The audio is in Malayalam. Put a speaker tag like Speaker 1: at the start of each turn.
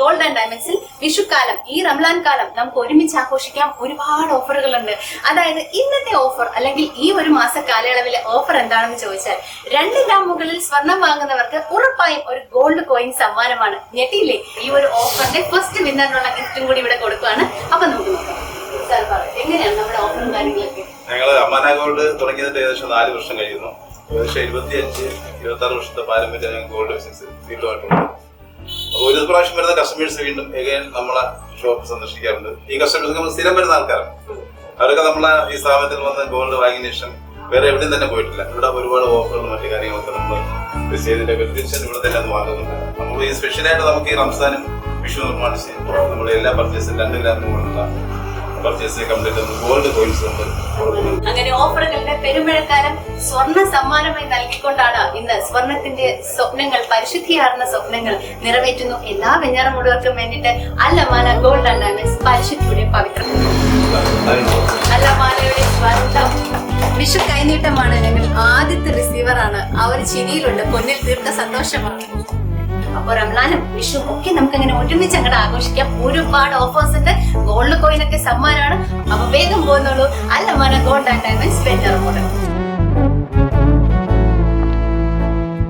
Speaker 1: ഗോൾഡ് ആൻഡ് ഡയമണ്ട്സിൽ വിഷുക്കാലം ഈ റംലാൻ കാലം നമുക്ക് ഒരുമിച്ച് ആഘോഷിക്കാം. ഒരുപാട് ഓഫറുകളുണ്ട്. അതായത് ഇന്നത്തെ ഓഫർ അല്ലെങ്കിൽ ഈ ഒരു മാസ കാലയളവിലെ ഓഫർ എന്താണെന്ന് ചോദിച്ചാൽ രണ്ട് ഗ്രാം മുകളിൽ സ്വർണം വാങ്ങുന്നവർക്ക് ഉറപ്പായും ഒരു ഗോൾഡ് കോയിൻ സമ്മാനമാണ്. ഞെട്ടിയില്ലേ? ഈ ഒരു ഓഫറിന്റെ ഫസ്റ്റ് വിന്നറിനുള്ള ഗിഫ്റ്റും കൂടി ഇവിടെ കൊടുക്കുകയാണ് അപ്പൊ നമുക്ക് നോക്കാം. എങ്ങനെയാണ് നമ്മുടെ ഓഫറും കാര്യങ്ങളൊക്കെ?
Speaker 2: ഞങ്ങൾ അമ്മാന ഗോൾഡ് തുടങ്ങിയത് ഏകദേശം നാല് വർഷം കഴിയുന്നു. ഏകദേശം ഇരുപത്തിയഞ്ച് ഇരുപത്തി ആറ് വർഷത്തെ പാരമ്പര്യം ഗോൾഡ് ബിസിനസ് ഫീൽഡുമായിട്ടുണ്ട് ഒരു പ്രാവശ്യം വരുന്ന കസ്റ്റമേഴ്സ് വീണ്ടും എഗൈൻ നമ്മളെ ഷോപ്പ് സന്ദർശിക്കാറുണ്ട്. ഈ കസ്റ്റമേഴ്സ് നമ്മൾ സ്ഥിരം വരുന്ന ആൾക്കാരാണ്. അവരൊക്കെ നമ്മളെ ഈ സ്ഥാപനത്തിൽ വന്ന് ഗോൾഡ് വാങ്ങിയ ശേഷം വേറെ എവിടെയും തന്നെ പോയിട്ടില്ല. ഇവിടെ ഒരുപാട് ഓഫറുകളും മറ്റു കാര്യങ്ങളൊക്കെ നമ്മൾ ചെയ്തിട്ട് തീർച്ചയായിട്ടും ഇവിടെ തന്നെ അത് വാങ്ങുന്നുണ്ട്. നമ്മൾ ഈ സ്പെഷ്യലായിട്ട് നമുക്ക് ഈ റംസാനും വിഷു നിർമ്മാണിച്ച് നമ്മുടെ എല്ലാ പർച്ചേസും രണ്ട് ഗ്രാമിന് മുകളിലുള്ള പർച്ചേസ് കംപ്ലീറ്റ് ഗോൾഡ് കോയിൻസ് നമ്മൾ
Speaker 1: അങ്ങനെ ഓഫറുകളുടെ പെരുമഴക്കാലം സ്വർണ സമ്മാനമായി നൽകിക്കൊണ്ടാണ് ഇന്ന് സ്വർണത്തിന്റെ സ്വപ്നങ്ങൾ പരിശുദ്ധിയാർന്ന സ്വപ്നങ്ങൾ നിറവേറ്റുന്നു. എല്ലാ വെഞ്ഞാറമുള്ളവർക്കും വേണ്ടിയിട്ട് അല്ലമാല ഗോൾഡ് ആൻഡ് പരിശുദ്ധിയുടെ പവിത്രം അല്ലമാലയുടെ സ്വന്തം വിഷു കൈനീട്ടമാണ് ഞങ്ങൾ ആദ്യത്തെ റിസീവറാണ് ആ ഒരു ചിരിയിലുണ്ട്. പൊന്നിൽ തീർത്ത സന്തോഷമാണ്. അപ്പൊ റംലാനും വിഷു ഒക്കെ നമുക്ക് അങ്ങനെ ഒരുമിച്ച് അങ്ങോട്ട് ആഘോഷിക്കാം. ഒരുപാട് ഓഫേഴ്സ് ഉണ്ട്. ഗോൾഡ് കോയിൻ ഒക്കെ സമ്മാനമാണ്. അപ്പൊ വേഗം പോകുന്നുള്ളൂ അല്ല മന ഗോൾഡ് ആൻഡ് ഡയമണ്ട്സ് വെഞ്ഞാറമുള്ള